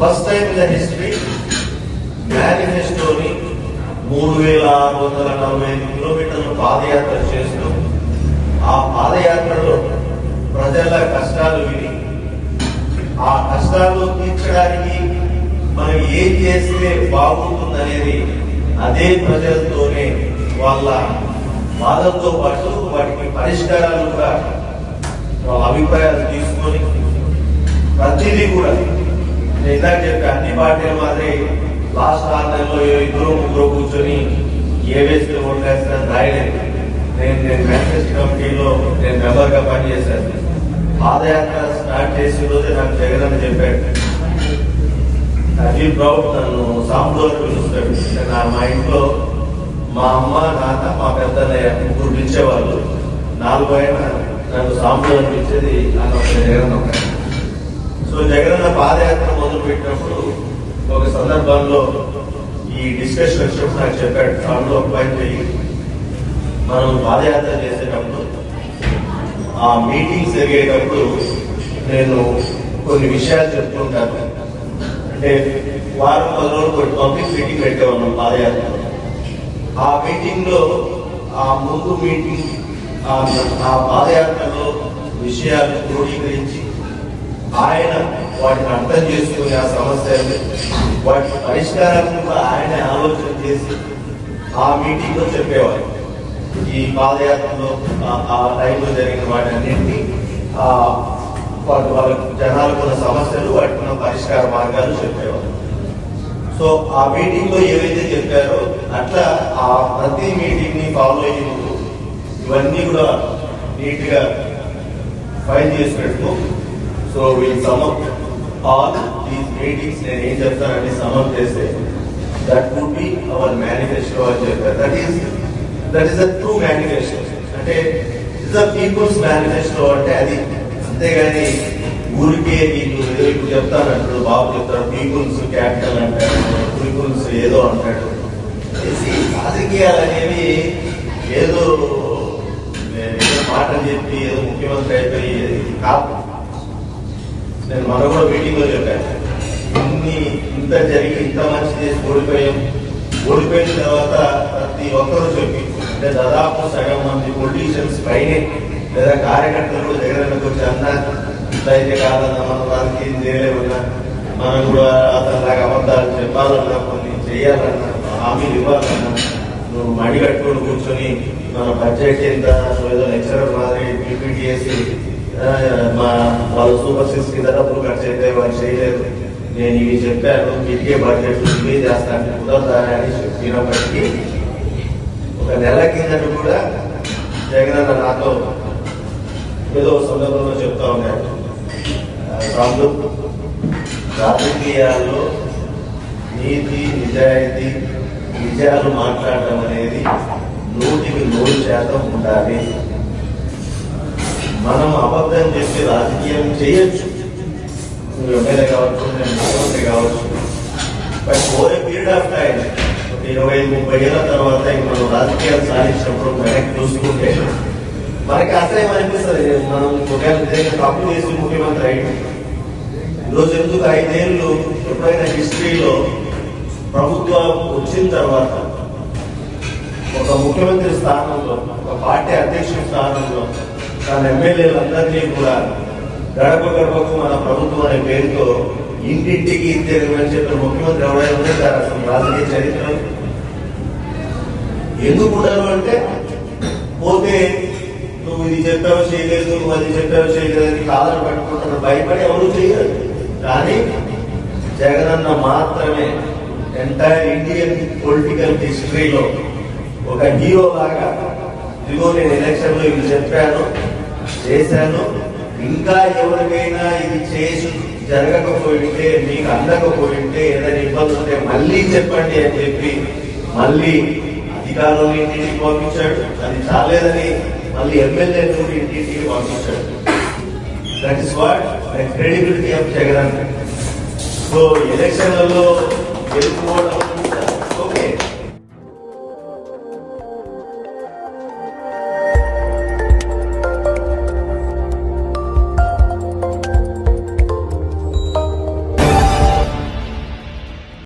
First time in the history మేనిఫెస్టోని మూడు వేల ఆరు వందల నలభై ఐదు కిలోమీటర్లు పాదయాత్ర చేస్తూ ఆ పాదయాత్రలో ప్రజల కష్టాలు విని ఆ కష్టాలు తీర్చడానికి మనం ఏం చేస్తే బాగుంటుందనేది అదే ప్రజలతోనే వాళ్ళ బాధలతో పాటు వాటికి పరిష్కారాలు కూడా వాళ్ళ అభిప్రాయాలు తీసుకొని ప్రతిదీ కూడా నేను ఇందాక చెప్పి అన్ని పార్టీల మాదిరి లాస్ట్ ఆర్డర్లో ఇద్దరు ముగ్గురు కూర్చొని ఏ వేస్తే ఓట్లేస్తారని రాయలేదు. నేను నేను మేనిఫెస్టో కమిటీలో నేను మెంబర్గా పనిచేశాను. పాదయాత్ర స్టార్ట్ చేసే రోజే నాకు జగన్ అని చెప్పాడు. అది ప్రౌడ్ నన్ను సాంబులో పిలుస్తాడు. నా మా ఇంట్లో మా అమ్మ నాన్న మా పెద్దన్నయ్య ముగ్గురు పిలిచేవాళ్ళు. నాలుగు అయినా నన్ను సాంబులో పిలిచేది అన్న ఒక జగన్ ఒకటి సో జగనన్న పాదయాత్ర మొదలు పెట్టినప్పుడు ఒక సందర్భంలో ఈ డిస్కషన్ వచ్చినప్పుడు నాకు చెప్పాడు సాంబులో ఒక మనం పాదయాత్ర చేసేటప్పుడు ఆ మీటింగ్ జరిగేటప్పుడు నేను కొన్ని విషయాలు చెప్తుంటాను. అంటే వారం పది రోజులు కొన్ని పబ్లిక్ మీటింగ్ పెట్టేవాళ్ళం పాదయాత్రలో ఆ మీటింగ్లో ఆ ముందు మీటింగ్ ఆ- ఆ పాదయాత్రలో విషయాలు క్రోడీకరించి ఆయన వాటిని అర్థం చేసుకుని ఆ సమస్యలు వాటి పరిష్కారాన్ని కూడా ఆయన ఆలోచన చేసి ఆ మీటింగ్లో చెప్పేవారు. ఈ పాదయాత్రలో ఆ- టైంలో జరిగిన వాటి అన్నింటినీ ఆ వాటి వాళ్ళ జనాలకు ఉన్న సమస్యలు వాటికి ఉన్న పరిష్కార మార్గాలు చెప్పేవారు. సో ఆ మీటింగ్లో ఏవైతే చెప్పారో అట్లా ఆ ప్రతి మీటింగ్ని ఫాలో అయ్యేందుకు ఇవన్నీ కూడా నీట్గా ఫైల్ చేసి so we sum up all these meetings నేను ఏం చెప్తానని సమప్ చేస్తే that would be our manifesto అని చెప్పారు. That is that is a true manifesto అంటే ఇస్ ద పీపుల్స్ మేనిఫెస్టో అంటే అది అంతేగాని ఊరికే వీళ్ళు ఏదో ఇప్పుడు చెప్తానంటాడు బాబు చెప్తాడు పీపుల్స్ క్యాపిటల్ అంటాడు పీపుల్స్ ఏదో అంటాడు రాజకీయాలు అనేవి ఏదో మాటలు చెప్పి ఏదో ముఖ్యమంత్రి అయిపోయి కాదు. నేను మన కూడా మీటింగ్ చెప్పాను. ఇన్ని ఇంత జరిగి ఇంత మంచి చేసి ఓడిపోయాం. ఓడిపోయిన తర్వాత ప్రతి ఒక్కరూ చెప్పి అంటే దాదాపు సగం మంది పొలిటీషియన్స్ పైనే లేదా కార్యకర్తలు కూడా జగన్ వచ్చి అన్నా ఇట్లా అయితే కాదన్నా మనం వాళ్ళకి ఏం చేయలేమన్నా మనం కూడా అతనిలాగా అబద్ధాలు చెప్పాలన్నా కొన్ని చేయాలన్నా హామీలు ఇవ్వాలన్నా నువ్వు మడి కట్టుకొని కూర్చొని మన బడ్జెట్ ఎంత ఏదో లెక్చరర్ మాదిరి పీపీటీ చేసి మా సూపర్ సిక్స్ కింద డబ్బులు ఖర్చు అయితే వారు చేయలేదు. నేను ఇవి చెప్పాను. ఇటుకే బడ్జెట్ ఇవే చేస్తాను ఉదాహరణ అని చెప్పినప్పటికీ ఒక నెల కిందట కూడా జగన్ అన్న నాతో ఏదో సందర్భంలో చెప్తా ఉన్నాడు. రాజకీయాల్లో నీతి నిజాయితీ నిజాలు మాట్లాడటం అనేది నూటికి నూరు శాతం ఉండాలి. మనం అబద్ధం చేసి రాజకీయం చేయొచ్చు. నువ్వు ఎమ్మెల్యే కావచ్చు నేను ముఖ్యమంత్రి కావచ్చు. But over a period of time ఒక ఇరవై ముప్పై ఏళ్ళ తర్వాత మనం రాజకీయాలు సాధించినప్పుడు వెనక్కి చూసుకుంటే మనకి అసహ్యం అనిపిస్తుంది. మనం ఒకవేళ తప్పు చేసి ముఖ్యమంత్రి అయ్యింది ఈరోజు ఎందుకు ఐదేళ్ళు ఎప్పుడైనా హిస్టరీలో ప్రభుత్వం వచ్చిన తర్వాత ఒక ముఖ్యమంత్రి స్థానంలో ఒక పార్టీ అధ్యక్షుడి స్థానంలో తన ఎమ్మెల్యేలందరినీ కూడా గడప గడపకు మన ప్రభుత్వం అనే పేరుతో ఇంటింటికి తిరగమని చెప్పిన ముఖ్యమంత్రి ఎవరైనా ఉంటారు అసలు రాజకీయ చరిత్ర. ఎందుకు ఉండరు అంటే పోతే నువ్వు ఇది చెప్పావు చేయలేదు నువ్వు అది చెప్పావు చేయలేదు అని కాదని పట్టుకుంటున్నారు భయపడి ఎవరు చేయరు. కానీ జగనన్న మాత్రమే ఎంటైర్ ఇండియన్ పొలిటికల్ హిస్టరీలో ఒక హీరో లాగా ఇదిగో నేను ఎలక్షన్లో ఇవి చెప్పాను. చేశాను. ఇంకా ఎవరికైనా ఇది చేసి జరగకపోయింటే మీకు అందకపోయింటే ఏదైనా ఇబ్బంది ఉంటే మళ్ళీ చెప్పండి అని చెప్పి మళ్ళీ అధికారులు ఇంటికి పంపించాడు. అది చాలేదని మళ్ళీ ఎమ్మెల్యే కూడా పంపించాడు. That is what credibility of Jagan so ఎలక్షన్లలో గెలుపుకోవడం